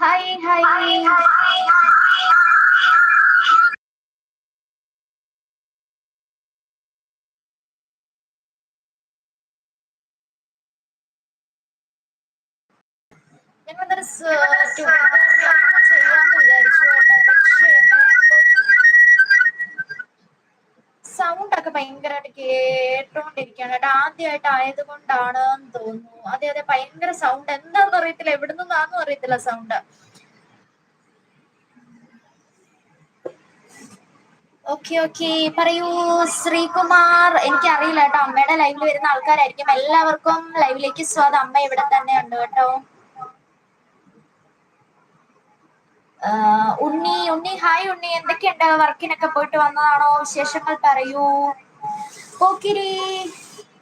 Hi hi ഞങ്ങളൊരു ചെയ്യാന്ന് വിചാരിച്ചു പക്ഷേ സൗണ്ട് ഒക്കെ ഭയങ്കരമായിട്ട് കേട്ടോണ്ടിരിക്കുകയാണ്. കേട്ടോ ആദ്യമായിട്ട് ആയത് കൊണ്ടാണ് തോന്നുന്നു. അതെ അതെ ഭയങ്കര സൗണ്ട് എന്താണെന്ന് അറിയത്തില്ല. എവിടെ നിന്നാന്നും അറിയത്തില്ല സൗണ്ട് ഓക്കെ ഓക്കെ പറയൂ ശ്രീകുമാർ. എനിക്ക് അറിയില്ല കേട്ടോ. അമ്മയുടെ ലൈവിൽ വരുന്ന ആൾക്കാരായിരിക്കും. എല്ലാവർക്കും ലൈവിലേക്ക് സ്വാഗതം. അമ്മ ഇവിടെ തന്നെ ഉണ്ട് കേട്ടോ ഉണ്ണി ഉണ്ണി ഹായ് ഉണ്ണി. എന്തൊക്കെയുണ്ട്? വർക്കിനൊക്കെ പോയിട്ട് വന്നതാണോ? വിശേഷങ്ങൾ പറയൂ. പോക്കിരി.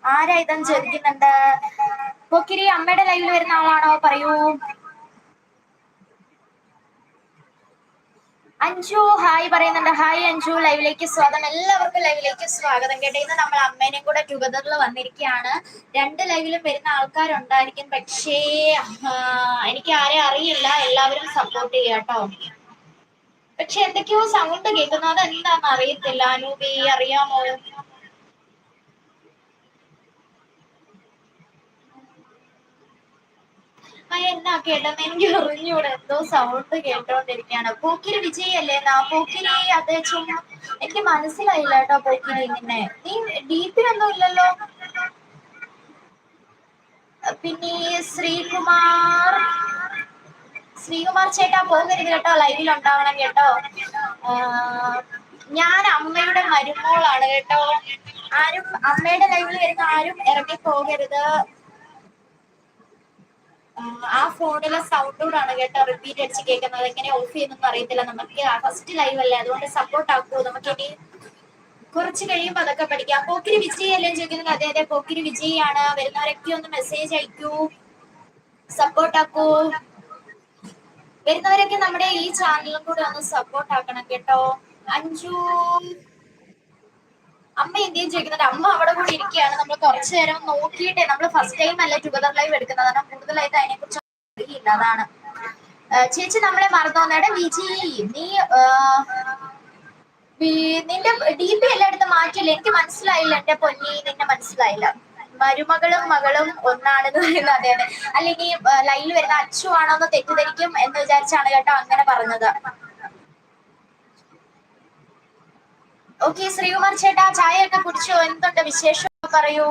ആരാ ഇതെന്ന് ചോദിക്കുന്നുണ്ട്? പോക്കിരി അമ്മയുടെ ലൈവിൽ വരുന്ന ആളാണോ? പറയൂ. അഞ്ജു ഹായ് പറയുന്നുണ്ട്. ഹായ് അഞ്ജു ലൈവിലേക്ക് സ്വാഗതം. എല്ലാവർക്കും ലൈവിലേക്ക് സ്വാഗതം. കേട്ടോ ഇന്ന് നമ്മൾ അമ്മേനെയും കൂടെ ടുഗദറിൽ വന്നിരിക്കുകയാണ്. രണ്ട് ലൈവിലും വരുന്ന ആൾക്കാരുണ്ടായിരിക്കും. പക്ഷേ എനിക്ക് ആരെ അറിയില്ല. എല്ലാവരും സപ്പോർട്ട് ചെയ്യാട്ടോ പക്ഷെ എന്തൊക്കെയോ സൗണ്ട് കേൾക്കുന്നു അതെന്താന്ന് അറിയത്തില്ല. അനൂപി അറിയാമോ? എന്നാ കേട്ടെന്ന് എനിക്ക് അറിഞ്ഞൂടെ. എന്തോ സൗണ്ട് കേട്ടോണ്ടിരിക്കാണ് പോക്കിരി വിജയല്ലേ? നാ പോക്കിരി അത് ചുമ്മാ എനിക്ക് മനസ്സിലായില്ല കേട്ടോ പോക്കിരി നിന്നെ നീ ഡീപ്പിലൊന്നും ഇല്ലല്ലോ? പിന്നെ ശ്രീകുമാർ ശ്രീകുമാർ ചേട്ടാ പോകരുത് കേട്ടോ? ലൈവിൽ ഉണ്ടാവണം കേട്ടോ. ഞാൻ അമ്മയുടെ മരുമോളാണ് കേട്ടോ. ആരും അമ്മയുടെ ലൈവിൽ വരുന്ന ആരും ഇറങ്ങി പോകരുത് ആ ഫോണിലെ സൗണ്ട് ആണ് കേട്ടോ റിപ്പീറ്റ് അടിച്ച് കേൾക്കുന്നത്. എങ്ങനെ ഓഫ് ചെയ്യുന്നൊന്നും അറിയത്തില്ല. നമുക്ക് ഫസ്റ്റ് ലൈവ് അല്ലേ? അതുകൊണ്ട് സപ്പോർട്ട് ആക്കുമോ നമുക്ക് ഇനി കുറച്ച് കഴിയുമ്പോൾ അതൊക്കെ പഠിക്കാം. പോക്കിരി വിജയ് അല്ലേ ചോദിക്കുന്നത്? അതെ അതെ. പോക്കിരി വിജയ് ആണ് വരുന്നവരൊക്കെ ഒന്ന് മെസ്സേജ് അയക്കൂ. സപ്പോർട്ട് ആക്കൂ. വരുന്നവരൊക്കെ നമ്മുടെ ഈ ചാനലും കൂടെ ഒന്ന് സപ്പോർട്ട് ആക്കണം കേട്ടോ. അഞ്ചു അമ്മ എന്തെയും ചോദിക്കുന്നുണ്ട് അമ്മ അവിടെ കൂടി ഇരിക്കുകയാണ്. നമ്മൾ കുറച്ചു നേരം നോക്കിയിട്ടേ നമ്മൾ ഫസ്റ്റ് ടൈം അല്ല ടുഗദർ ലൈവ് എടുക്കുന്നത്. കാരണം കൂടുതലായിട്ട് അതിനെ കുറിച്ച് അതാണ്. ചേച്ചി നമ്മളെ മറന്നു വന്നേടെ വിജി നീ നിന്റെ ഡി പി എല്ലായിടത്തും മാറ്റില്ല എനിക്ക് മനസ്സിലായില്ല എന്റെ പൊന്നി നിന്നെ മനസ്സിലായില്ല. മരുമകളും മകളും ഒന്നാണെന്ന് പറയുന്നത് അതെ അതെ. അല്ലെങ്കിൽ ലൈനിൽ വരുന്ന അച്ചു എന്ന് തെറ്റിദ്ധരിക്കും എന്ന് വിചാരിച്ചാണ് കേട്ടോ അങ്ങനെ പറഞ്ഞത്. ഓക്കെ ശ്രീകുമാർ ചേട്ടാ ചായ ഒക്കെ കുടിച്ചോ? എന്തുണ്ട് വിശേഷം? പറയൂ.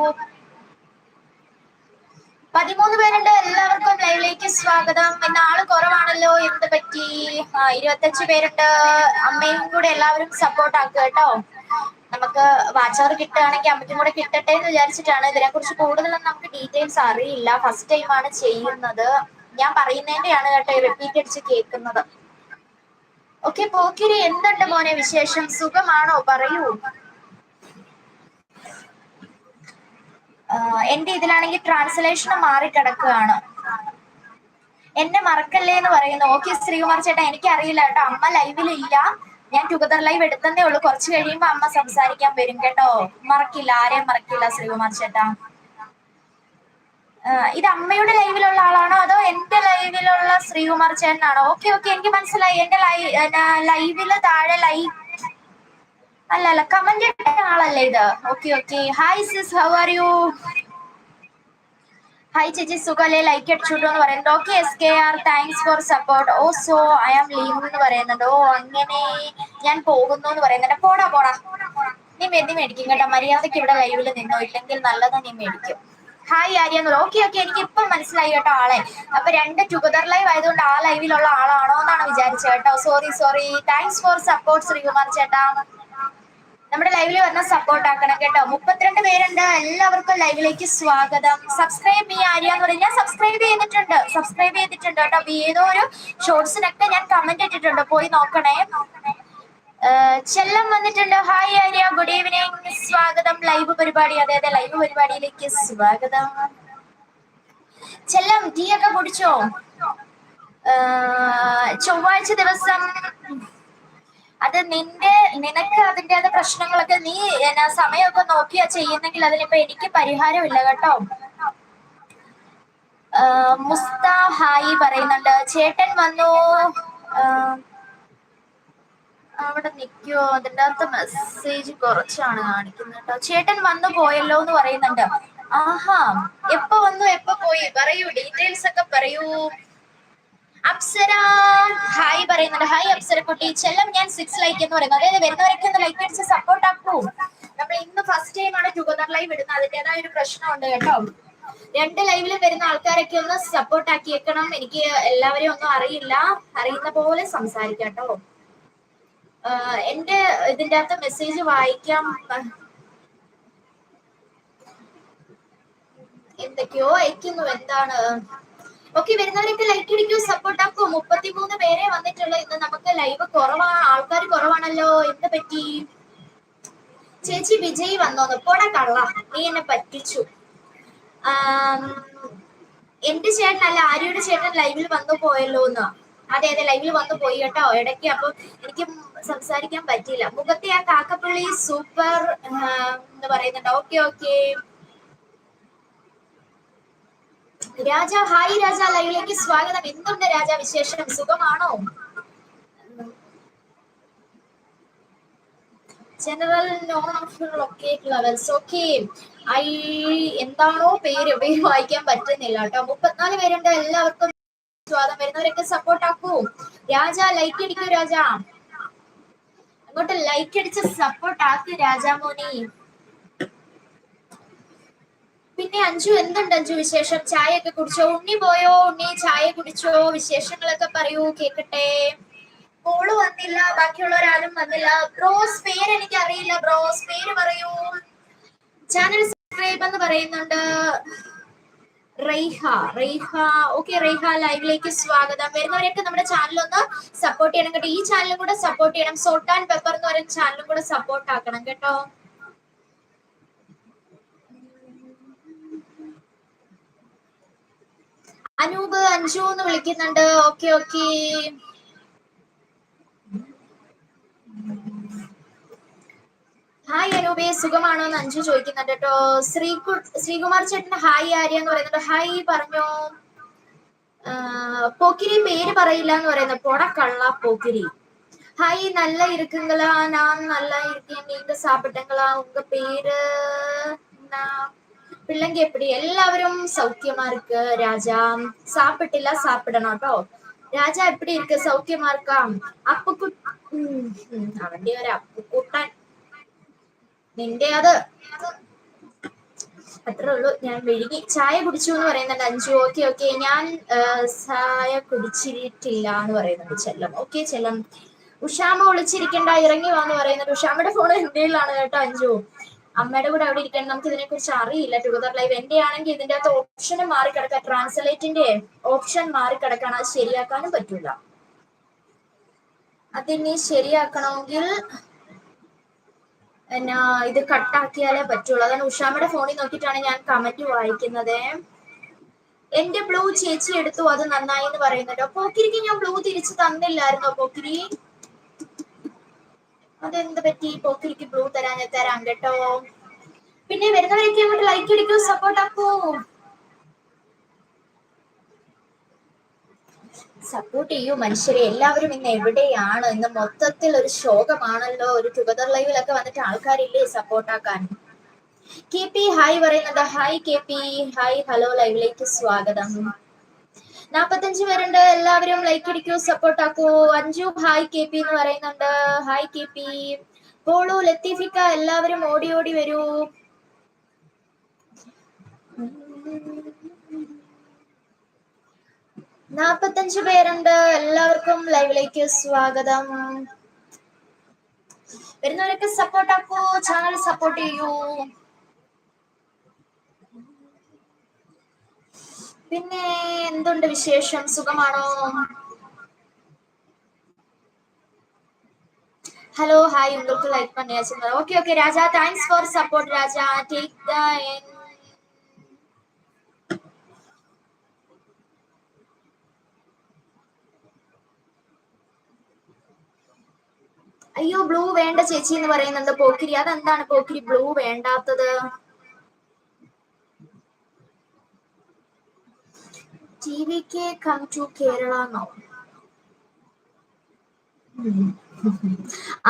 പതിമൂന്ന് പേരുണ്ട്. എല്ലാവർക്കും ലൈവിലേക്ക് സ്വാഗതം. ഇന്ന് ആൾ കുറവാണല്ലോ. എന്ത് പറ്റി? ആ ഇരുപത്തഞ്ച് പേരുണ്ട്. അമ്മയും കൂടെ എല്ലാവരും സപ്പോർട്ട് ആക്കുക കേട്ടോ. നമുക്ക് വാച്ചവർ കിട്ടുകയാണെങ്കിൽ അമ്മയ്ക്കും കൂടെ കിട്ടട്ടെ എന്ന് വിചാരിച്ചിട്ടാണ്. ഇതിനെ കുറിച്ച് കൂടുതലൊന്നും നമുക്ക് ഡീറ്റെയിൽസ് അറിയില്ല. ഫസ്റ്റ് ടൈം ആണ് ചെയ്യുന്നത്. ഞാൻ പറയുന്നതിന്റെയാണ് കേട്ടോ റിപ്പീറ്റ് അടിച്ച് കേൾക്കുന്നത്. ഓക്കെ പോക്കിരി എന്തുണ്ട് മോനെ വിശേഷം? സുഖമാണോ? പറയൂ. എന്റെ ഇതിലാണെങ്കിൽ ട്രാൻസ്ലേഷൻ മാറിക്കിടക്കുകയാണ്. എന്നെ മറക്കല്ലേ എന്ന് പറയുന്നു. ഓക്കെ ശ്രീകുമാർ ചേട്ടാ എനിക്ക് അറിയില്ല കേട്ടോ. അമ്മ ലൈവിൽ ഇല്ല. ഞാൻ ടുഗദർ ലൈവ് എടുത്തതേ ഉള്ളൂ. കുറച്ച് കഴിയുമ്പോ അമ്മ സംസാരിക്കാൻ വരും കേട്ടോ. മറക്കില്ല ആരെയും മറക്കില്ല ശ്രീകുമാർ ചേട്ടാ. ഇത് അമ്മയുടെ ലൈവിലുള്ള ആളാണോ? അതോ എന്റെ ലൈവിലുള്ള ശ്രീകുമാർ ചേട്ടനാണോ? ഓക്കെ ഓക്കെ എനിക്ക് മനസ്സിലായി. എന്റെ ലൈവിൽ താഴെ ലൈ അല്ല അല്ല കമന്റ് ആളല്ലേ ഇത്? Okay okay. Hi sis how are you hi ചേച്ചി സുഖല്ലേ? ലൈക്ക് അടിച്ചുട്ടോ എന്ന് പറയുന്നത് okay S K R thanks for support oh so I am leave എന്ന് പറയുന്നത് ഓ അങ്ങനെ ഞാൻ പോകുന്നു എന്ന് പറയുന്നുണ്ട്. പോടാ പോടാ. നീ മെതി മേടിക്കും കേട്ടോ. മര്യാദയ്ക്ക് ഇവിടെ ലൈവിൽ നിന്നോ? ഇല്ലെങ്കിൽ നല്ലത് നീ മേടിക്കും. ഹായ് ആര്യ എന്നുള്ള ഓക്കെ ഓക്കെ എനിക്ക് ഇപ്പം മനസ്സിലായി കേട്ടോ ആളെ. അപ്പൊ രണ്ട് ടുഗദർ ലൈവ് ആയതുകൊണ്ട് ആ ലൈവിലുള്ള ആളാണോ എന്നാണ് വിചാരിച്ചത് കേട്ടോ. Sorry sorry thanks for support Sreekumar ചേട്ടാ. നമ്മുടെ ലൈവിൽ വന്ന സപ്പോർട്ട് ആക്കണം കേട്ടോ. മുപ്പത്തിരണ്ട് പേരുണ്ട്. എല്ലാവർക്കും ലൈവിലേക്ക് സ്വാഗതം. സബ്സ്ക്രൈബ് ചെയ്യാൻ ആര്യ എന്ന് പറഞ്ഞാൽ സബ്സ്ക്രൈബ് ചെയ്തിട്ടുണ്ട്. സബ്സ്ക്രൈബ് ചെയ്തിട്ടുണ്ട് കേട്ടോ. ഏതോ ഒരു ഷോർട്സിനൊക്കെ ഞാൻ കമന്റ് ഇട്ടിട്ടുണ്ട്. പോയി നോക്കണേ. ചെല്ലം വന്നിട്ടുണ്ട്? ഹായ് ആര്യ. ഗുഡ് ഈവനിങ് സ്വാഗതം. ലൈവ് പരിപാടി. അതെ അതെ ലൈവ് പരിപാടിയിലേക്ക് സ്വാഗതം. ചെല്ലം ടീ ഒക്കെ കുടിച്ചോ ചൊവ്വാഴ്ച ദിവസം അത് നിന്റെ നിനക്ക് അതിന്റെത് പ്രശ്നങ്ങളൊക്കെ നീ എന്നാ സമയമൊക്കെ നോക്കിയാ ചെയ്യുന്നെങ്കിൽ അതിനിപ്പോ എനിക്ക് പരിഹാരമില്ല കേട്ടോ. മുസ്താ ഹായി പറയുന്നുണ്ട്. ചേട്ടൻ വന്നു. അവിടെ നിൽക്കുവോ അതിന്റെ അകത്ത് മെസ്സേജ് കുറച്ചാണ് കാണിക്കുന്നത് കേട്ടോ ചേട്ടൻ വന്നു പോയല്ലോ എന്ന് പറയുന്നുണ്ട്. ആഹാ എപ്പോ വന്നു എപ്പോ പോയി? പറയൂ ഡീറ്റെയിൽസ് ഒക്കെ പറയൂ. അപ്സര ഹായ് പറയുന്നുണ്ട്. ഹായ് അപ്സര കുട്ടി ചെല്ലം ഞാൻ സിക്സ് ലൈക്ക് എന്ന് പറയുന്നത് അതായത് വരുന്നവരൊക്കെ ഒന്ന് ലൈക്ക് അടിച്ച് സപ്പോർട്ട് ആക്കൂ. നമ്മൾ ഇന്ന് ഫസ്റ്റ് ടൈം ആണ് ടുഗദർ ലൈവ് ഇടുന്നത്. അതിന്റെതായ ഒരു പ്രശ്നമുണ്ട് കേട്ടോ. രണ്ട് ലൈവിൽ വരുന്ന ആൾക്കാരൊക്കെ ഒന്ന് സപ്പോർട്ട് ആക്കിയേക്കണം. എനിക്ക് എല്ലാവരെയും ഒന്നും അറിയില്ല. അറിയുന്ന പോലെ സംസാരിക്കാം കേട്ടോ എന്റെ ഇതിന്റെ അകത്ത് മെസ്സേജ് വായിക്കാം. എന്തൊക്കെയോ അയക്കുന്നു എന്താണ്? ഓക്കെ വരുന്നവരൊക്കെ ലൈക്ക് ഇടിക്കൂ സപ്പോർട്ട് ആക്കൂ. മുപ്പത്തിമൂന്ന് പേരെ വന്നിട്ടുള്ളൂ ഇന്ന് നമുക്ക് ലൈവ് കുറവാണ് ആൾക്കാർ കുറവാണല്ലോ. എന്ത് പറ്റി? ചേച്ചി വിജയ് വന്നോന്ന്. പോടാ കള്ള. നീ എന്നെ പറ്റിച്ചു. എന്റെ എന്റെ ചേട്ടനല്ല ആര്യയുടെ ചേട്ടൻ ലൈവിൽ വന്നു പോയല്ലോ എന്ന് അതെ അതെ ലൈവിൽ വന്നു പോയി കേട്ടോ. ഇടയ്ക്ക് അപ്പൊ എനിക്ക് സംസാരിക്കാൻ പറ്റിയില്ല. മുഖത്തെ ആ കാക്കപ്പള്ളി സൂപ്പർ എന്ന് പറയുന്നുണ്ട്. Okay okay. Raja hi Raja ലൈവിലേക്ക് സ്വാഗതം. എന്തുണ്ട് രാജ വിശേഷം? സുഖമാണോ? General non locate levels okay. I എന്താണോ പേര്? പേര് വായിക്കാൻ പറ്റുന്നില്ല കേട്ടോ. മുപ്പത്തിനാല് പേരുണ്ട്. എല്ലാവർക്കും സ്വാഗതം. വരുന്നവരൊക്കെ സപ്പോർട്ട് ആക്കൂ. രാജ ലൈക്ക് അടിക്കൂ രാജ. അങ്ങോട്ട് ലൈക്ക് അടിച്ച് സപ്പോർട്ട് ആക്കൂ രാജാമോനി പിന്നെ അഞ്ചു എന്തുണ്ട് അഞ്ചു വിശേഷം? ചായ ഒക്കെ കുടിച്ചോ? ഉണ്ണി പോയോ? ഉണ്ണി ചായ കുടിച്ചോ? വിശേഷങ്ങളൊക്കെ പറയൂ കേക്കട്ടെ. കോൾ വന്നില്ല ബാക്കിയുള്ളവരാരും വന്നില്ല. ബ്രോസ് പേര് എനിക്ക് അറിയില്ല ബ്രോസ്. പേര് പറയൂ. ചാനൽ സബ്സ്ക്രൈബ് എന്ന് പറയുന്നുണ്ട്. റൈഹ റൈഹ ഓക്കെ റൈഹ ലൈവിലേക്ക് സ്വാഗതം. വരുന്നവരൊക്കെ നമ്മുടെ ചാനൽ ഒന്ന് സപ്പോർട്ട് ചെയ്യണം കേട്ടോ. ഈ ചാനലും കൂടെ സപ്പോർട്ട് ചെയ്യണം. സോട്ട് ആൻഡ് പെപ്പർ എന്ന് പറയുന്ന ചാനലും കൂടെ സപ്പോർട്ട് ആക്കണം കേട്ടോ. അനൂപ് അഞ്ചു എന്ന് വിളിക്കുന്നുണ്ട്. ഓക്കെ ഓക്കെ ഹായ് അനൂപി. സുഖമാണോ എന്ന് അഞ്ചു ചോദിക്കുന്നുണ്ട് കേട്ടോ. ശ്രീകു ശ്രീകുമാർ ചേട്ടൻ ഹായ് ആര്യ എന്ന് പറയുന്നുണ്ട്. ഹായ് പറഞ്ഞോ? പോക്കിരി പേര് പറയില്ല എന്ന് പറയുന്നത് പൊട കള്ള പോക്കിരി. ഹായ് നല്ല ഇരിക്കുങ്കളാ നാ നല്ല ഇരിക്കും. നീന്ത സാപ്പിട്ടങ്ങളാ. ഉങ്ക പേര് പിള്ളങ്കി എപ്പിടി? എല്ലാവരും സൗഖ്യമാർക്ക് രാജാ. സാപ്പിട്ടില്ല സാപ്പിടണം കേട്ടോ. രാജ എപ്പിടി ഇരിക്ക? സൗഖ്യമാർക്കാം. അപ്പുക്കു അവന്റെ ഒരു അപ്പുക്കൂട്ടൻ. നിന്റെ അത്. അത്രേ ഉള്ളൂ. ഞാൻ മെഴുകി ചായ കുടിച്ചു എന്ന് പറയുന്നുണ്ട് അഞ്ചു ഓക്കെ ഓക്കെ ഞാൻ ചായ കുടിച്ചിട്ടില്ല എന്ന് പറയുന്നുണ്ട് ചെല്ലം. ഓക്കെ ചെല്ലം. ഉഷാമ ഒളിച്ചിരിക്കണ്ട ഇറങ്ങി വാന്ന് പറയുന്നുണ്ട്. ഉഷാമയുടെ ഫോൺ എന്റെയിലാണ് കേട്ടോ അഞ്ചു അമ്മയുടെ കൂടെ അവിടെ ഇരിക്കണം. നമുക്ക് ഇതിനെ കുറിച്ച് അറിയില്ല. ടുഗദർ ലൈവ് എന്റെ ആണെങ്കിൽ ഇതിന്റെ അകത്ത് ഓപ്ഷൻ മാറിക്കിടക്കാം. ട്രാൻസ്ലേറ്റിന്റെ ഓപ്ഷൻ മാറിക്കിടക്കാൻ അത് ശരിയാക്കാനും പറ്റൂല. അതിനി ശരിയാക്കണമെങ്കിൽ എന്നാ ഇത് കട്ടാക്കിയാലേ പറ്റുള്ളൂ. അതാണ് ഉഷാമയുടെ ഫോണിൽ നോക്കിയിട്ടാണ് ഞാൻ കമന്റ് വായിക്കുന്നത്. എന്റെ ബ്ലൂ ചേച്ചി എടുത്തു അത് നന്നായി എന്ന് പറയുന്നുണ്ടോ. പോക്കിരിക്ക് ഞാൻ ബ്ലൂ തിരിച്ചു തന്നില്ലായിരുന്നോ പോക്കിരി? അതെന്ത് പറ്റി? പോക്കിരിക്ക് ബ്ലൂ തരാൻ ഞാൻ തരാം കേട്ടോ. പിന്നെ വരുന്നവരൊക്കെ അങ്ങോട്ട് ലൈക്ക് അടിക്കൂ സപ്പോർട്ട് ആക്കൂ. സപ്പോർട്ട് ചെയ്യൂ മനുഷ്യരെ. എല്ലാവരും ഇന്ന് എവിടെയാണ്? ഇന്ന് മൊത്തത്തിൽ ഒരു ശോകമാണല്ലോ? ഒരു ടുഗദർ ലൈവിലൊക്കെ വന്നിട്ട് ആൾക്കാരില്ലേ സപ്പോർട്ട് ആക്കാൻ? കെ പി ഹായ് പറയുന്നത് hi K P hi hello ലൈവിലേക്ക് സ്വാഗതം. നാപ്പത്തഞ്ച് പേരുണ്ട്. എല്ലാവരും ലൈക്ക് അടിക്കൂ സപ്പോർട്ട് ആക്കൂ. അഞ്ജു ഹായ് കെ പി എന്ന് പറയുന്നുണ്ട്. ഹായ് കെ പി പോളു ലത്തീഫിക്ക എല്ലാവരും ഓടി ഓടി വരൂ. നാപ്പത്തഞ്ച് പേരുണ്ട്. എല്ലാവർക്കും ലൈവിലേക്ക് സ്വാഗതം. വരുന്നവരൊക്കെ സപ്പോർട്ട് ആക്കൂ. ചാനൽ സപ്പോർട്ട് ചെയ്യൂ. പിന്നെ എന്തുണ്ട് വിശേഷം? സുഖമാണോ? ഹലോ ഹായ് ഉങ്ങൾക്ക് ലൈക്ക് പണിയാ okay okay Raja thanks for support Raja. Take the അയ്യോ ബ്ലൂ വേണ്ട ചേച്ചി എന്ന് പറയുന്നുണ്ട്. പോക്കിരി അതെന്താണ് പോക്കിരി? ബ്ലൂ വേണ്ടാത്തത്. T V K come to Kerala no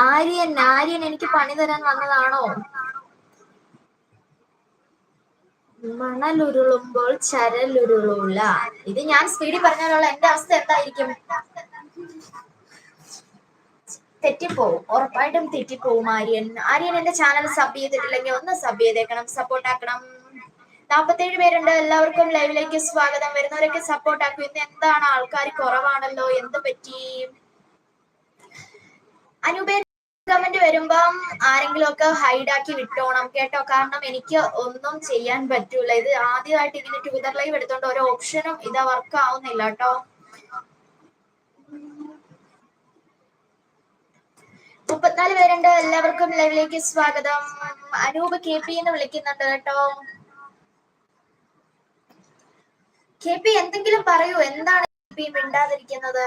Aryan Aryan എനിക്ക് പണി തരാൻ വന്നതാണോ? മണലുരുളുമ്പോൾ ചരലുരുളൂല. ഇത് ഞാൻ സ്പീഡിൽ പറഞ്ഞാലുള്ള എന്റെ അവസ്ഥ എന്തായിരിക്കും? തെറ്റിപ്പോവും. ഉറപ്പായിട്ടും തെറ്റിപ്പോവും ആര്യൻ. ആര്യൻ എന്റെ ചാനൽ സബ് ചെയ്തിട്ടില്ലെങ്കിൽ ഒന്ന് സബ് ചെയ്തേക്കണം. സപ്പോർട്ട് ആക്കണം. നാൽപ്പത്തേഴ് പേരുണ്ട്. എല്ലാവർക്കും ലൈവിലേക്ക് സ്വാഗതം. വരുന്നവരൊക്കെ സപ്പോർട്ട് ആക്കും. ഇന്ന് എന്താണ്? ആൾക്കാർ കുറവാണല്ലോ. എന്ത് പറ്റി? അനുപേ കമന്റ് വരുമ്പം ആരെങ്കിലും ഒക്കെ ഹൈഡ് ആക്കി വിട്ടോണം. കേട്ടോ? കാരണം എനിക്ക് ഒന്നും ചെയ്യാൻ പറ്റൂല. ഇത് ആദ്യമായിട്ട് ഇങ്ങനെ ട്വിറ്റർ ലൈവ് എടുത്തോണ്ട് ഓരോ ഓപ്ഷനും ഇതാ വർക്ക് ആവുന്നില്ല കേട്ടോ. മുപ്പത്തിനാല് പേരുണ്ട് എല്ലാവർക്കും ലൈവിലേക്ക് സ്വാഗതം. അനൂപ് കെ പി എന്ന് വിളിക്കുന്നുണ്ട് കേട്ടോ. കെ പി എന്തെങ്കിലും പറയൂ. എന്താണ് മിണ്ടാതിരിക്കുന്നത്?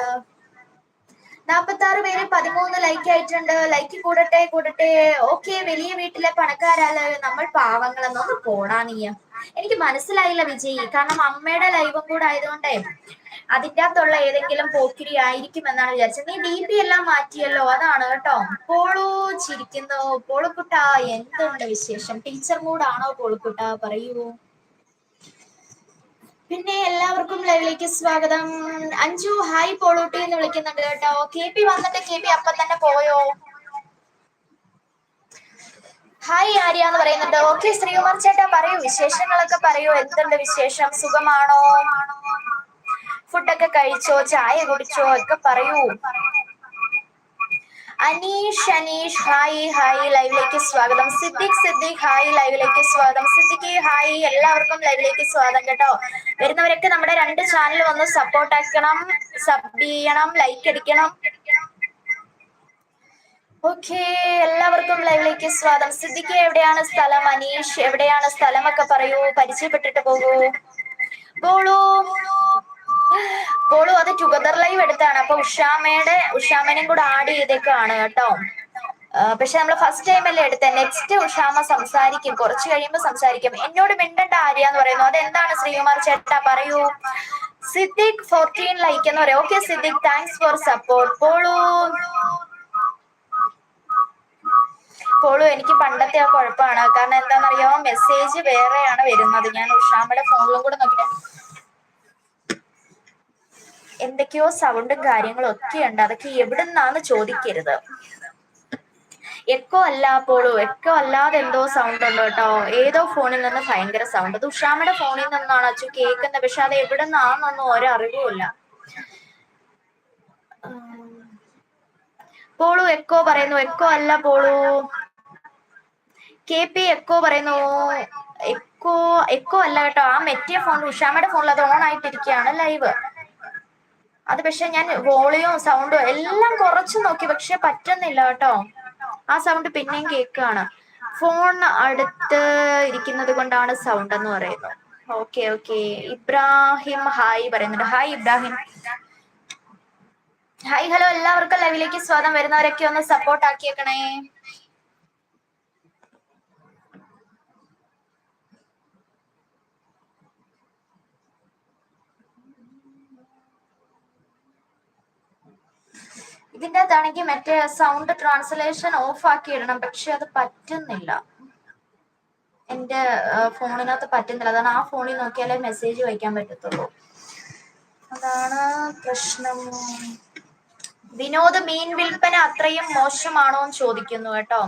നാപ്പത്തി ആറ് പേര് പതിമൂന്ന് ലൈക്ക് ആയിട്ടുണ്ട്. ലൈക്ക് കൂടട്ടെ കൂടട്ടെ. ഓക്കെ വലിയ വീട്ടിലെ പണക്കാരല്ലേ നമ്മൾ പാവങ്ങളെന്നൊന്ന് പോണാ നീ എനിക്ക് മനസ്സിലായില്ല വിജയ് കാരണം അമ്മയുടെ ലൈവും കൂടെ ആയതുകൊണ്ടേ അതിന്റെ അകത്തുള്ള ഏതെങ്കിലും പോക്കിരി ആയിരിക്കും എന്നാണ് വിചാരിച്ചത്. നീ ഡി പി എല്ലാം മാറ്റിയല്ലോ അതാണ് കേട്ടോ. പോളോ ചിരിക്കുന്നു. പോളുക്കുട്ട എന്തുണ്ട് വിശേഷം? ടീച്ചർ മൂടാണോ പോളുക്കുട്ട? പറയൂ. പിന്നെ എല്ലാവർക്കും ലൈവിലേക്ക് സ്വാഗതം. അഞ്ജു ഹായ് പോളൂട്ടി എന്ന് വിളിക്കുന്നുണ്ട് കേട്ടോ. കെ പി വന്നിട്ട് കെ പി അപ്പൊ തന്നെ പോയോ? ഹായ് ആര്യ എന്ന് പറയുന്നുണ്ട്. ഓക്കെ ശ്രീകുമാർ ചേട്ടാ പറയൂ. വിശേഷങ്ങളൊക്കെ പറയൂ. എന്തുണ്ട് വിശേഷം? സുഖമാണോ? ഫുഡൊക്കെ കഴിച്ചോ? ചായ കുടിച്ചോ? ഒക്കെ പറയൂ. അനീഷ് അനീഷ് ഹായ് ഹായ് ലൈവിലേക്ക് സ്വാഗതം. സിദ്ദിഖ് സിദ്ദിഖ് ഹായ് ലൈവിലേക്ക് സ്വാഗതം. സിദ്ദിഖ് ഹായ് എല്ലാവർക്കും ലൈവിലേക്ക് സ്വാഗതം കേട്ടോ. വരുന്നവരൊക്കെ നമ്മുടെ രണ്ട് ചാനൽ വന്ന് സപ്പോർട്ട് ആക്കണം സബ് ചെയ്യണം ലൈക്ക് അടിക്കണം. എല്ലാവർക്കും ലൈവിലേക്ക് സ്വാഗതം. സിദ്ദിഖ് എവിടെയാണ് സ്ഥലം? അനീഷ് എവിടെയാണ് സ്ഥലം ഒക്കെ പറയൂ. പരിചയപ്പെട്ടിട്ട് പോകൂ. പോളൂ പോളൂ അത് ടുഗദർ ലൈവ് എടുത്താണ് അപ്പൊ ഉഷാമയുടെ ഉഷാമനെയും കൂടെ ആഡ് ചെയ്തേക്കാണ് കേട്ടോ. പക്ഷെ നമ്മൾ ഫസ്റ്റ് ടൈം അല്ലേ എടുത്ത. നെക്സ്റ്റ് ഉഷാമ സംസാരിക്കും. കുറച്ച് കഴിയുമ്പോൾ സംസാരിക്കും. എന്നോട് മിണ്ടണ്ട ആര്യ എന്ന് പറയുന്നു. അതെന്താണ് ശ്രീകുമാർ ചേട്ടാ? പറയൂ. സിദ്ദിഖ് ഫോർട്ടീൻ ലൈക്ക് എന്ന് പറയാം. Okay Siddique thanks for support Polu Polu എനിക്ക് പണ്ടത്തെ ആ കുഴപ്പമാണ്. കാരണം എന്താണെന്നറിയാമോ മെസ്സേജ് വേറെയാണ് വരുന്നത്. ഞാൻ ഉഷാമ്മയുടെ ഫോണിലും കൂടെ നോക്കിയ. എന്തൊക്കെയോ സൗണ്ടും കാര്യങ്ങളും ഒക്കെ ഉണ്ട് അതൊക്കെ എവിടുന്നാന്ന് ചോദിക്കരുത്. എക്കോ അല്ല പോളു എക്കോ അല്ലാതെ എന്തോ സൗണ്ട് ഉണ്ട് കേട്ടോ? ഏതോ ഫോണിൽ നിന്ന് ഭയങ്കര സൗണ്ട് അത് ഉഷാമ്മയുടെ ഫോണിൽ നിന്നാണ് അച്ചു കേൾക്കുന്നത്. പക്ഷെ അത് എവിടെ നിന്നാന്നൊന്നും ഒരറിവുമില്ല. പോളു എക്കോ പറയുന്നു. എക്കോ അല്ല പോളു. കെ പി എക്കോ പറയുന്നു. എക്കോ എക്കോ അല്ല കേട്ടോ. ആ മെറ്റിയ ഫോൺ ഉഷാമയുടെ ഫോണിൽ അത് ഓൺ ആയിട്ടിരിക്കുകയാണ് ലൈവ് അത് പക്ഷെ ഞാൻ വോളിയോ സൗണ്ടോ എല്ലാം കുറച്ച് നോക്കി പക്ഷെ പറ്റുന്നില്ല കേട്ടോ. ആ സൗണ്ട് പിന്നെയും കേൾക്കുകയാണ്. ഫോൺ അടുത്ത് ഇരിക്കുന്നത് കൊണ്ടാണ് സൗണ്ട് എന്ന് പറയുന്നത്. ഓക്കെ ഓക്കെ ഇബ്രാഹിം ഹായ് പറയുന്നുണ്ട്. ഹായ് ഇബ്രാഹിം. ഹായ് ഹലോ എല്ലാവർക്കും ലൈവിലേക്ക് സ്വാഗതം. വരുന്നവരൊക്കെ ഒന്ന് സപ്പോർട്ട് ആക്കിയേക്കണേ. ഇതിന്റെ അകത്താണെങ്കിൽ മറ്റേ സൗണ്ട് ട്രാൻസ്ലേഷൻ ഓഫ് ആക്കി ഇടണം പക്ഷെ അത് പറ്റുന്നില്ല. എന്റെ ഫോണിനകത്ത് പറ്റുന്നില്ല. അതാണ് ആ ഫോണിൽ നോക്കിയാലേ മെസ്സേജ് വയ്ക്കാൻ പറ്റത്തുള്ളൂ. അതാണ് പ്രശ്നം. വിനോദ് മീൻ വിൽപ്പന അത്രയും മോശമാണോ എന്ന് ചോദിക്കുന്നു കേട്ടോ.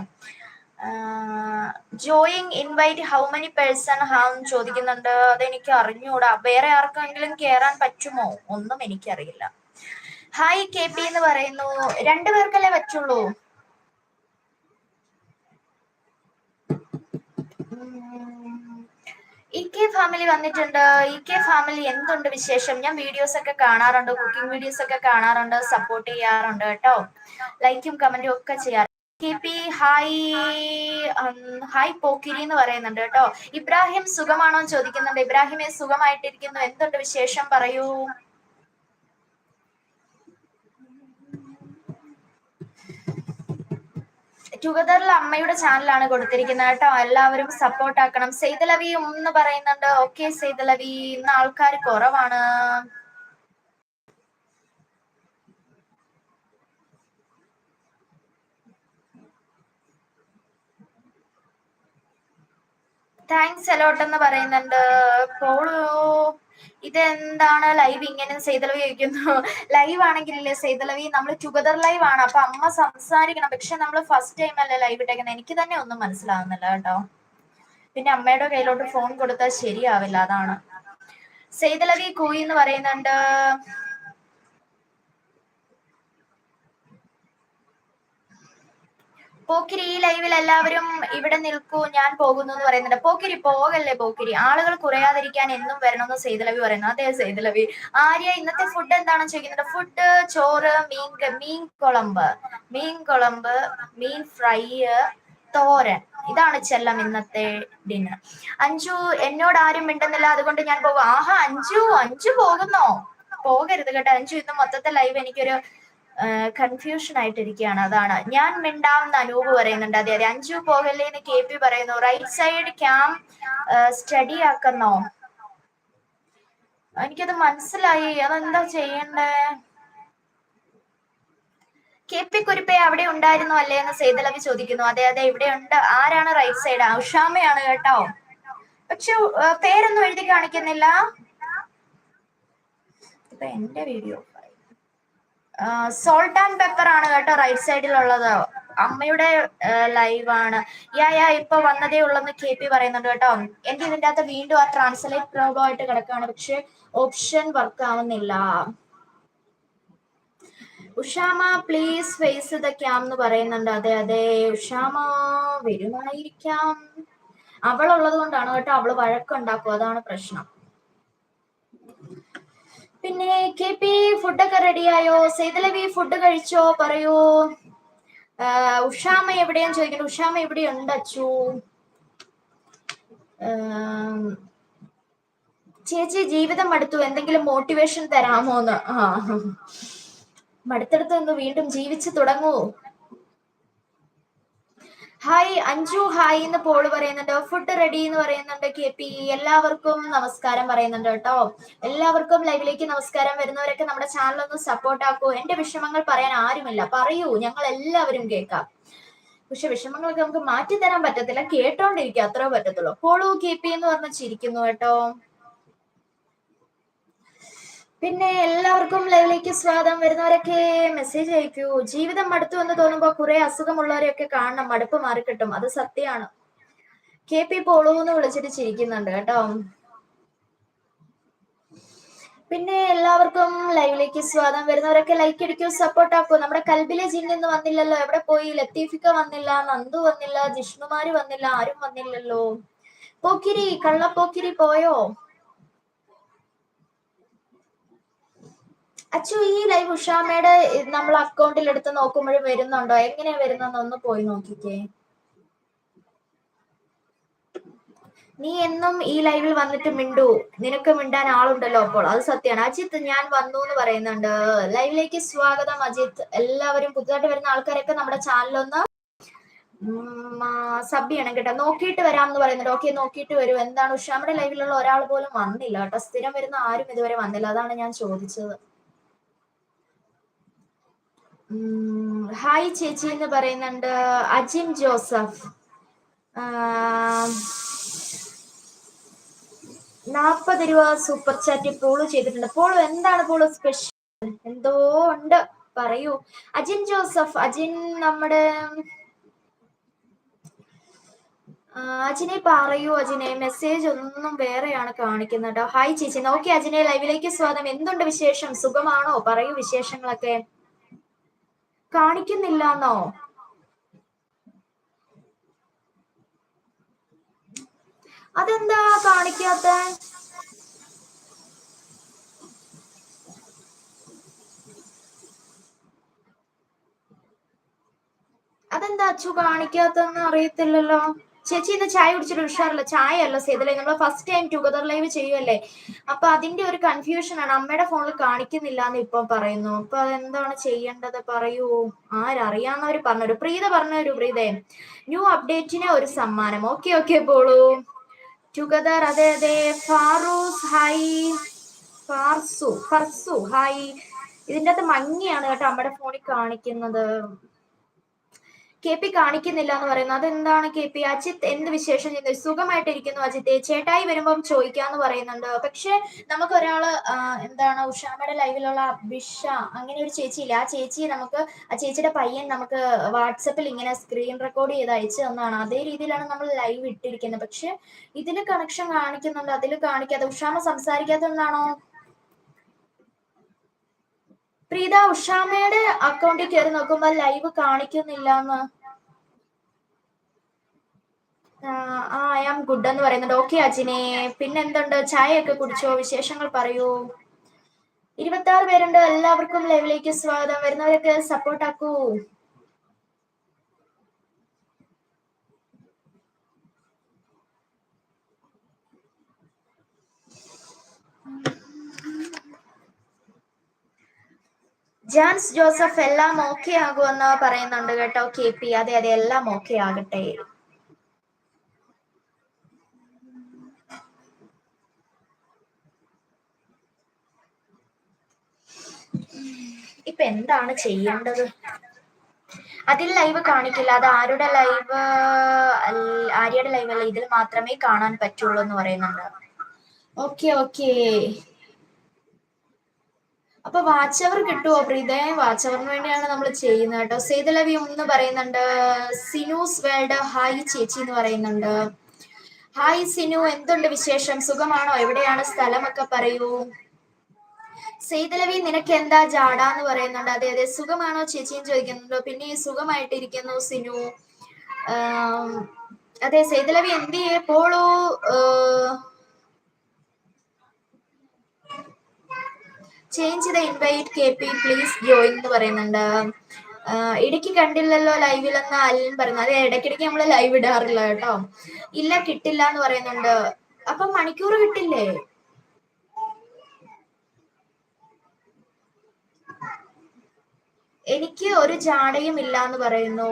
Joining invite how many person Ham ചോദിക്കുന്നുണ്ട്. അതെനിക്ക് അറിഞ്ഞൂടാ. വേറെ ആർക്കെങ്കിലും കേറാൻ പറ്റുമോ? ഒന്നും എനിക്കറിയില്ല. ഹായ് കെ പി എന്ന് പറയുന്നു. രണ്ടു പേർക്കല്ലേ പറ്റുള്ളൂ? ഇ കെ ഫാമിലി വന്നിട്ടുണ്ട്. ഇ കെ ഫാമിലി എന്തുണ്ട് വിശേഷം? ഞാൻ വീഡിയോസ് ഒക്കെ കാണാറുണ്ട് കുക്കിംഗ് വീഡിയോസ് ഒക്കെ കാണാറുണ്ട് സപ്പോർട്ട് ചെയ്യാറുണ്ട് കേട്ടോ. ലൈക്കും കമന്റും ഒക്കെ ചെയ്യാറുണ്ട് കെ പി ഹായ് ഹായ് പോക്കിരി എന്ന് പറയുന്നുണ്ട് കേട്ടോ. ഇബ്രാഹിം സുഖമാണോ ചോദിക്കുന്നുണ്ട്. ഇബ്രാഹിമെ സുഖമായിട്ടിരിക്കുന്നു. എന്തുണ്ട് വിശേഷം? പറയൂ. ടുഗദറിൽ അമ്മയുടെ ചാനലാണ് കൊടുത്തിരിക്കുന്നത് കേട്ടോ. എല്ലാവരും സപ്പോർട്ട് ആക്കണം. സെയ്തലവി ഒന്ന് പറയുന്നുണ്ട്. ഓക്കെ സെയ്തലവി. ഇന്ന് ആൾക്കാർ കുറവാണ്. താങ്ക്സ് അലോട്ട് എന്ന് പറയുന്നുണ്ട്. പോളു. ഇതെന്താണ് ലൈവ് ഇങ്ങനെ സെയ്തലവി ചോദിക്കുന്നു? ലൈവ് ആണെങ്കിലല്ലേ സെയ്തലവി നമ്മൾ ടുഗദർ ലൈവ് ആണ്. അപ്പൊ അമ്മ സംസാരിക്കണം. പക്ഷെ നമ്മൾ ഫസ്റ്റ് ടൈം അല്ലേ ലൈവ് ഇട്ടേക്കുന്നത് എനിക്ക് തന്നെ ഒന്നും മനസ്സിലാവുന്നില്ല കേട്ടോ. പിന്നെ അമ്മയുടെ കയ്യിലോട്ട് ഫോൺ കൊടുത്താൽ ശരിയാവില്ല. അതാണ്. സെയ്തലവി കൂയി എന്ന് പറയുന്നുണ്ട്. പോക്കിരി ഈ ലൈവിൽ എല്ലാവരും ഇവിടെ നിൽക്കൂ ഞാൻ പോകുന്നു എന്ന് പറയുന്നുണ്ട്. പോക്കിരി പോകല്ലേ പോക്കിരി? ആളുകൾ കുറയാതിരിക്കാൻ എന്നും വരണമെന്ന് സെയ്തലവി പറയുന്നു. അതെ സെയ്തലവി ആര്യ ഇന്നത്തെ ഫുഡ് എന്താണെന്ന് ചോദിക്കുന്നത് ഫുഡ് ചോറ് മീൻ മീൻ കുളമ്പ്. മീൻ കുളമ്പ് മീൻ ഫ്രൈ തോരൻ. ഇതാണ് ചെല്ലം ഇന്നത്തെ ഡിന്നർ അഞ്ചു എന്നോട് ആരും മിണ്ടുന്നില്ല. അതുകൊണ്ട് ഞാൻ പോകും. ആഹാ അഞ്ചു അഞ്ചു പോകുന്നോ? പോകരുത് കേട്ടോ. അഞ്ചു ഇന്ന് മൊത്തത്തെ ലൈവ് എനിക്കൊരു കൺഫ്യൂഷൻ ആയിട്ടിരിക്കുകയാണ്. അതാണ്. ഞാൻ മിണ്ടാം എന്ന് അനൂപ് പറയുന്നുണ്ട്. അതെ അതെ. അഞ്ചു പോകല്ലേ എന്ന് കെ പി പറയുന്നു. റൈറ്റ് സൈഡ് ക്യാം സ്റ്റഡി ആക്കുന്നോ? എനിക്കത് മനസ്സിലായി. അതെന്താ ചെയ്യണ്ടേ? കെ പി കുരിപ്പെ അവിടെ ഉണ്ടായിരുന്നു അല്ലേ എന്ന് സേതലവി ചോദിക്കുന്നു. അതെ അതെ. ഇവിടെ ഉണ്ട്. ആരാണ് റൈറ്റ് സൈഡ് ഉഷാമയാണ് കേട്ടോ. പക്ഷെ പേരൊന്നും എഴുതി കാണിക്കുന്നില്ല. ഇപ്പൊ എന്റെ വീഡിയോ സോൾട്ട് ആൻഡ് പെപ്പർ ആണ് കേട്ടോ റൈറ്റ് സൈഡിലുള്ളത് അമ്മയുടെ ലൈവ് ആണ്. യാ യാ ഇപ്പൊ വന്നതേ ഉള്ളെന്ന് കെ പി പറയുന്നുണ്ട് കേട്ടോ. എനിക്ക് ഇതിന്റെ അകത്ത് വീണ്ടും ആ ട്രാൻസ്ലേറ്റ് പ്രോബ്ലം ആയിട്ട് കിടക്കുകയാണ് പക്ഷെ ഓപ്ഷൻ വർക്ക് ആവുന്നില്ല. ഉഷാമ പ്ലീസ് ഫേസ് ദ ക്യാം എന്ന് പറയുന്നുണ്ട്. അതെ അതെ ഉഷാമ വരുമായിരിക്കാം. അവളുള്ളത് കൊണ്ടാണ് കേട്ടോ അവൾ വഴക്കുണ്ടാക്കും അതാണ് പ്രശ്നം. പിന്നെ കെ പി ഫുഡൊക്കെ റെഡിയായോ സേതലവി ഫുഡ് കഴിച്ചോ? പറയൂ. ഉഷാമ എവിടെയാന്ന് ചോദിക്കുന്നു ഉഷാമ എവിടെയുണ്ട് അച്ചു? ചേച്ചി ജീവിതം മടുത്തു. എന്തെങ്കിലും മോട്ടിവേഷൻ തരാമോന്ന്? ആ മടുത്തെടുത്ത് വീണ്ടും ജീവിച്ചു തുടങ്ങൂ. ഹായ് അഞ്ജു ഹായ് എന്ന് പോൾ പറയുന്നുണ്ട്. ഫുഡ് റെഡി എന്ന് പറയുന്നുണ്ട് കെ പി എല്ലാവർക്കും നമസ്കാരം പറയുന്നുണ്ട് കേട്ടോ. എല്ലാവർക്കും ലൈവിലേക്ക് നമസ്കാരം വരുന്നവരൊക്കെ നമ്മുടെ ചാനൽ ഒന്ന് സപ്പോർട്ട് ആക്കൂ. എന്റെ വിഷമങ്ങൾ പറയാൻ ആരുമില്ല. പറയൂ ഞങ്ങൾ എല്ലാവരും കേൾക്കാം. പക്ഷെ വിഷമങ്ങളൊക്കെ നമുക്ക് മാറ്റി തരാൻ പറ്റത്തില്ല. കേട്ടോണ്ടിരിക്കുക അത്രേ പറ്റത്തുള്ളൂ. പോളു കെ പി എന്ന് പറഞ്ഞ് ചിരിക്കുന്നു കേട്ടോ. പിന്നെ എല്ലാവർക്കും ലൈവിലേക്ക് സ്വാഗതം. വരുന്നവരൊക്കെ മെസ്സേജ് അയക്കൂ. ജീവിതം മടുത്തു എന്ന് തോന്നുമ്പോ കുറെ അസുഖമുള്ളവരെയൊക്കെ കാണണം. മടുപ്പ് മാറിക്കിട്ടും. അത് സത്യമാണ്. കെ പി പോളു എന്ന് വിളിച്ചിട്ട് ചിരിക്കുന്നുണ്ട് കേട്ടോ. പിന്നെ എല്ലാവർക്കും ലൈവിലേക്ക് സ്വാഗതം. വരുന്നവരൊക്കെ ലൈക്ക് അടിക്കൂ സപ്പോർട്ട് ആക്കൂ. നമ്മുടെ കൽബിലെ ജിന്ന് വന്നില്ലല്ലോ. എവിടെ പോയി? ലത്തീഫിക്ക വന്നില്ല നന്ദു വന്നില്ല ജിഷ്ണുമാര് വന്നില്ല ആരും വന്നില്ലല്ലോ. പോക്കിരി കള്ളപ്പോക്കിരി പോയോ? അച്ചു ഈ ലൈവ് ഉഷാമയുടെ നമ്മൾ അക്കൗണ്ടിൽ എടുത്ത് നോക്കുമ്പോൾ വരുന്നുണ്ടോ? എങ്ങനെയാ വരുന്നതെന്ന് ഒന്ന് പോയി നോക്കിക്കേ. നീ എന്നും ഈ ലൈവിൽ വന്നിട്ട് മിണ്ടു. നിനക്ക് മിണ്ടാൻ ആളുണ്ടല്ലോ അപ്പോൾ. അത് സത്യമാണ്. അജിത്ത് ഞാൻ വന്നു എന്ന് പറയുന്നുണ്ട്. ലൈവിലേക്ക് സ്വാഗതം അജിത്ത്. എല്ലാവരും പുതുതായിട്ട് വരുന്ന ആൾക്കാരൊക്കെ നമ്മുടെ ചാനലൊന്ന് സബ് ചെയ്യണം കേട്ടോ. നോക്കിയിട്ട് വരാം എന്ന് പറയുന്നുണ്ട്. ഓക്കെ നോക്കിയിട്ട് വരും. എന്താണ് ഉഷാമയുടെ ലൈവിലുള്ള ഒരാൾ പോലും വന്നില്ല കേട്ടോ. സ്ഥിരം വരുന്ന ആരും ഇതുവരെ വന്നില്ല. അതാണ് ഞാൻ ചോദിച്ചത്. ഹായ് ചേച്ചി എന്ന് പറയുന്നുണ്ട്. അജിം ജോസഫ്. നാപ്പത് രൂപ സൂപ്പർ ചാറ്റ് പോളു ചെയ്തിട്ടുണ്ട്. പോളു എന്താണ് പോളു സ്പെഷ്യൽ എന്തോ ഉണ്ട്. പറയൂ. അജിൻ ജോസഫ് അജിൻ നമ്മുടെ അജിനെ പറയൂ അജിനെ. മെസ്സേജ് ഒന്നും വേറെയാണ് കാണിക്കുന്നത് കേട്ടോ ഹായ് ചേച്ചി. നോക്കി അജിനെ ലൈവിലേക്ക് സ്വാഗതം. എന്തുണ്ട് വിശേഷം? സുഖമാണോ? പറയൂ വിശേഷങ്ങളൊക്കെ. കാണിക്കുന്നില്ലെന്നോ? അതെന്താ കാണിക്കാത്ത? അതെന്താ അച്ചു കാണിക്കാത്തെന്ന് അറിയത്തില്ലല്ലോ? ചേച്ചി ഇന്ന് ചായ കുടിച്ചിട്ട് ഉഷാറില്ല? ചായ അല്ല സേതല്ലേ നമ്മൾ ഫസ്റ്റ് ടൈം ടുഗദർ ലൈവ് ചെയ്യുമല്ലേ അപ്പൊ അതിന്റെ ഒരു കൺഫ്യൂഷൻ ആണ്. അമ്മയുടെ ഫോണിൽ കാണിക്കുന്നില്ല എന്ന് ഇപ്പൊ പറയുന്നു. അപ്പൊ അതെന്താണ് ചെയ്യേണ്ടത് പറയൂ. ആരറിയാന്നവര് പറഞ്ഞൊരു പ്രീത പറഞ്ഞൊരു പ്രീതേ ന്യൂ അപ്ഡേറ്റിന് ഒരു സമ്മാനം. Okay okay പോളൂ. ടുഗദർ അതെ അതെ. ഫാറൂസ് ഹായ് ഫാർസു ഫർസു ഹായ് ഇതിന്റെ അകത്ത് മഞ്ഞയാണ് കേട്ടോ അമ്മയുടെ ഫോണിൽ കാണിക്കുന്നത്. കെ പി കാണിക്കുന്നില്ല എന്ന് പറയുന്നു. അതെന്താണ് കെ പി അജിത്ത് എന്ത് വിശേഷം ചെയ്യുന്നത് സുഖമായിട്ടിരിക്കുന്നു അജിത്തെ. ചേട്ടായി വരുമ്പം ചോദിക്കാന്ന് പറയുന്നുണ്ട്. പക്ഷെ നമുക്ക് ഒരാൾ എന്താണ് ഉഷാമയുടെ ലൈവിലുള്ള അഭിഷ അങ്ങനെ ഒരു ചേച്ചിയില്ല. ആ ചേച്ചി നമുക്ക് ആ ചേച്ചിയുടെ പയ്യൻ നമുക്ക് വാട്സപ്പിൽ ഇങ്ങനെ സ്ക്രീൻ റെക്കോർഡ് ചെയ്ത് അയച്ചു തന്നാണ്. അതേ രീതിയിലാണ് നമ്മൾ ലൈവ് ഇട്ടിരിക്കുന്നത്. പക്ഷെ ഇതിൽ കണക്ഷൻ കാണിക്കുന്നുണ്ട്. അതിൽ കാണിക്കാതെ ഉഷാമ സംസാരിക്കാത്തതുകൊണ്ടാണോ പ്രീത ഉഷാമയുടെ അക്കൗണ്ടിൽ കയറി നോക്കുമ്പോ ലൈവ് കാണിക്കുന്നില്ല ആ ഐ ആം ഗുഡ് എന്ന് പറയുന്നുണ്ട്. ഓക്കെ അജിനെ. പിന്നെ എന്തുണ്ട്? ചായയൊക്കെ കുടിച്ചോ? വിശേഷങ്ങൾ പറയൂ. ഇരുപത്തി ആറ് പേരുണ്ട്. എല്ലാവർക്കും ലൈവിലേക്ക് സ്വാഗതം. വരുന്നവരൊക്കെ സപ്പോർട്ട് ജാൻസ് ജോസഫ് എല്ലാം ഓക്കെ ആകുമെന്ന് പറയുന്നുണ്ട് കേട്ടോ കെ പി അതെ അതെ എല്ലാം ഓക്കെ ആകട്ടെ. ഇപ്പൊ എന്താണ് ചെയ്യേണ്ടത്? അതിൽ ലൈവ് കാണിക്കില്ല. അത് ആരുടെ ലൈവ് ആര്യയുടെ ലൈവ് അല്ല. ഇതിൽ മാത്രമേ കാണാൻ പറ്റുള്ളൂ എന്ന് പറയുന്നുണ്ട്. ഓക്കെ ഓക്കെ അപ്പൊ വാച്ച് അവർ കിട്ടുമോ പ്രീതേ? വാച്ച് അവറിന് വേണ്ടിയാണ് നമ്മൾ ചെയ്യുന്നത് കേട്ടോ. സേതലവി എന്ന് പറയുന്നുണ്ട് സിനൂസ് വേൾഡ് ഹായ് ചേച്ചി എന്ന് പറയുന്നുണ്ട്. ഹായ് സിനു എന്തുണ്ട് വിശേഷം? സുഖമാണോ? എവിടെയാണ്? സ്ഥലമൊക്കെ പറയൂ. സെയ്തലവി നിനക്ക് എന്താ ജാട എന്ന് പറയുന്നുണ്ട്. അതെ അതെ സുഖമാണോ ചേച്ചിയും ചോദിക്കുന്നുണ്ടോ. പിന്നെ ഈ സുഖമായിട്ടിരിക്കുന്നു സിനു. അതെ സെയ്തലവി എന്ത് ചെയ്യേ? Polu change the invite K P please join എന്ന് പറയുന്നുണ്ട്. ഇടയ്ക്ക് കണ്ടില്ലല്ലോ ലൈവിലെന്ന് അല്ലെ പറയുന്നത്. അതെ ഇടയ്ക്കിടയ്ക്ക് നമ്മൾ ലൈവ് ഇടാറില്ല കേട്ടോ. ഇല്ല കിട്ടില്ല എന്ന് പറയുന്നുണ്ട്. അപ്പൊ മണിക്കൂർ കിട്ടില്ലേ? എനിക്ക് ഒരു ജാടയും ഇല്ല എന്ന് പറയുന്നു.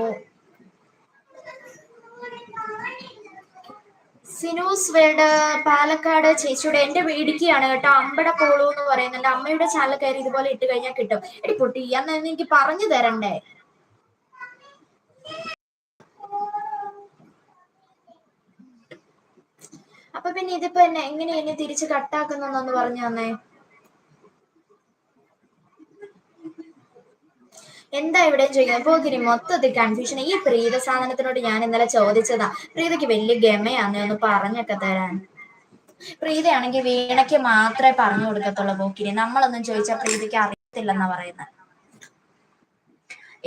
സിനൂസ് വേഡ് പാലക്കാട് ചേച്ചിയുടെ എന്റെ വീടിക്കാണ് കേട്ടോ. അമ്പട പോളു എന്ന് പറയുന്നുണ്ട്. അമ്മയുടെ ചാനൽ കയറി ഇതുപോലെ ഇട്ട് കഴിഞ്ഞാൽ കിട്ടും. എടി പൊട്ടി അന്ന് എനിക്ക് പറഞ്ഞു തരണ്ടേ? അപ്പൊ പിന്നെ ഇതിപ്പോ എന്നെ എങ്ങനെ എന്നെ തിരിച്ച് കട്ടാക്കുന്നൊന്നു പറഞ്ഞു തന്നേ? എന്താ ഇവിടെ ചോദിക്കുന്നത്? പോകിരി മൊത്തത്തിൽ കൺഫ്യൂഷൻ ഈ പ്രീത സാധനത്തിനോട് ഞാൻ ഇന്നലെ ചോദിച്ചതാ. പ്രീതയ്ക്ക് വലിയ ഗമയാന്ന് ഒന്ന് പറഞ്ഞൊക്കെ തരാൻ. പ്രീതയാണെങ്കിൽ വീണയ്ക്ക് മാത്രമേ പറഞ്ഞു കൊടുക്കത്തുള്ളൂ പോക്കിരി നമ്മളൊന്നും ചോദിച്ചാൽ പ്രീതിക്ക് അറിയത്തില്ലെന്നാ പറയുന്നത്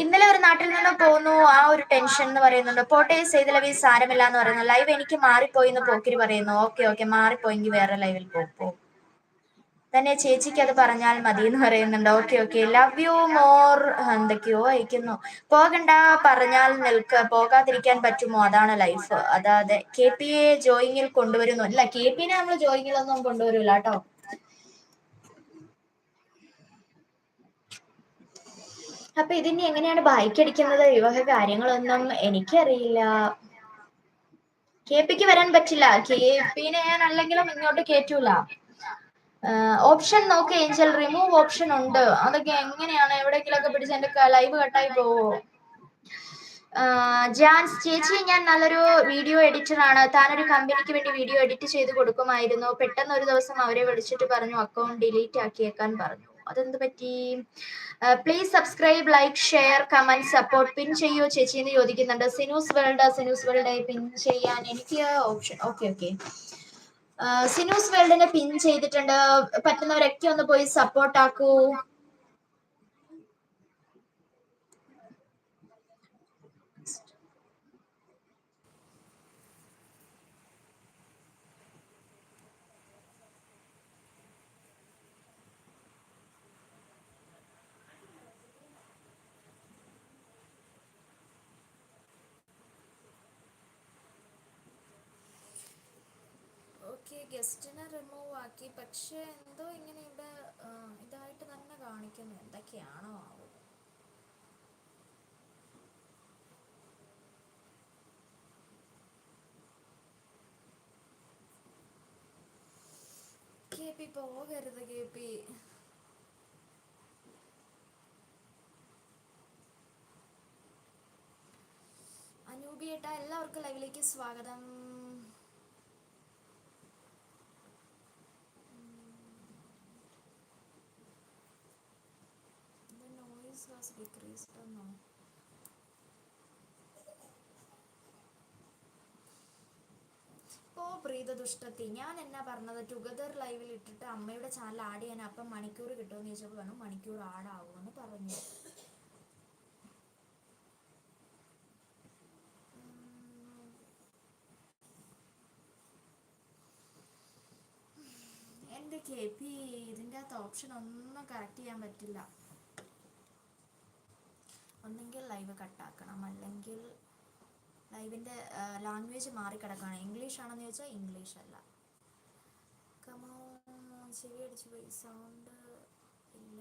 ഇന്നലെ ഒരു നാട്ടിൽ നിന്ന് പോന്നു. ആ ഒരു ടെൻഷൻ എന്ന് പറയുന്നുണ്ട്. പോട്ടെ വീ സാരമില്ല എന്ന് പറയുന്നു. ലൈവ് എനിക്ക് മാറിപ്പോയി എന്ന് പോക്കിരി പറയുന്നു. ഓക്കെ ഓക്കെ മാറിപ്പോയെങ്കിൽ വേറെ ലൈവിൽ പോകും തന്നെ ചേച്ചിക്ക് അത് പറഞ്ഞാൽ മതി എന്ന് പറയുന്നുണ്ട്. Okay okay love you more എന്തൊക്കെയോ അയക്കുന്നു. പോകണ്ട പറഞ്ഞാൽ നിൽക്ക്. പോകാതിരിക്കാൻ പറ്റുമോ? അതാണ് ലൈഫ് അതാതെ കെ പി എ ജോയിങ്ങിൽ കൊണ്ടുവരുന്നു. അല്ല കെ പിനെ നമ്മൾ ജോയിങ്ങിലൊന്നും കൊണ്ടുവരില്ല കേട്ടോ. അപ്പൊ ഇതിന് എങ്ങനെയാണ് ബൈക്ക് അടിക്കുന്നത്? വിവാഹ കാര്യങ്ങളൊന്നും എനിക്കറിയില്ല. കെ പിക്ക് വരാൻ പറ്റില്ല. കെ പിന്നെ ഞാൻ അല്ലെങ്കിലും ഇങ്ങോട്ട് കേറ്റൂല. ഓപ്ഷൻ നോക്കി ഏഞ്ചൽ റിമൂവ് ഓപ്ഷൻ ഉണ്ട്. അതൊക്കെ എങ്ങനെയാണ്? എവിടെയെങ്കിലൊക്കെ പിടിച്ച് എന്റെ ലൈവ് കട്ടായി പോവോ? ജാൻസ് ചേച്ചി ഞാൻ നല്ലൊരു വീഡിയോ എഡിറ്റർ ആണ്. താനൊരു കമ്പനിക്ക് വേണ്ടി വീഡിയോ എഡിറ്റ് ചെയ്ത് കൊടുക്കുമായിരുന്നു. പെട്ടെന്ന് ഒരു ദിവസം അവരെ വിളിച്ചിട്ട് പറഞ്ഞു അക്കൗണ്ട് ഡിലീറ്റ് ആക്കിയേക്കാൻ പറഞ്ഞു. അതെന്ത് പറ്റി? Please subscribe like share comment support pin ചെയ്യോ ചേച്ചി എന്ന് ചോദിക്കുന്നുണ്ട്. Sinoos world Sinoos world pin ചെയ്യാൻ എനിക്ക് ഓപ്ഷൻ ഓക്കെ ഓക്കെ സിനൂസ് വേൾഡിനെ പിൻ ചെയ്തിട്ടുണ്ട്. പറ്റുന്നവരൊക്കെ ഒന്ന് പോയി സപ്പോർട്ട് ആക്കൂ. ഓക്കെ ഗസ്റ്റിനെ റിമൂവ് ആക്കി. പക്ഷേ എന്തോ ഇങ്ങനെ ഇവിടെ ഇതായിട്ട് തന്നെ കാണിക്കുന്നു. എന്തൊക്കെയാണോ ആവും? കെ പി പോകരുത് കെ പി അനൂപിയേട്ട എല്ലാവർക്കും ലൈവിലേക്ക് സ്വാഗതം. എന്നോ ഓ പ്രീത ദുഷ്ടത്തി. ഞാൻ എന്നാ പറഞ്ഞത്? ടുഗദർ ലൈവിൽ ഇട്ടിട്ട് അമ്മയുടെ ചാനൽ ആഡ് ചെയ്യാൻ അപ്പം മണിക്കൂർ കിട്ടുമെന്ന് ചോദിച്ചപ്പോൾ പറഞ്ഞു മണിക്കൂർ ആഡാവുമെന്ന് പറഞ്ഞു. എന്റെ കെ പി ഇതിന്റെ അകത്ത് ഓപ്ഷൻ ഒന്നും കറക്റ്റ് ചെയ്യാൻ പറ്റില്ല. ഒന്നെങ്കിൽ ലൈവ് കട്ടാക്കണം അല്ലെങ്കിൽ ലൈവിന്റെ ലാംഗ്വേജ് മാറിക്കിടക്കുകയാണ് ഇംഗ്ലീഷ് ആണെന്ന് ചോദിച്ചാൽ ഇംഗ്ലീഷ് അല്ല. കമോ ചെവി അടിച്ച് പോയി. സൗണ്ട് ഇല്ല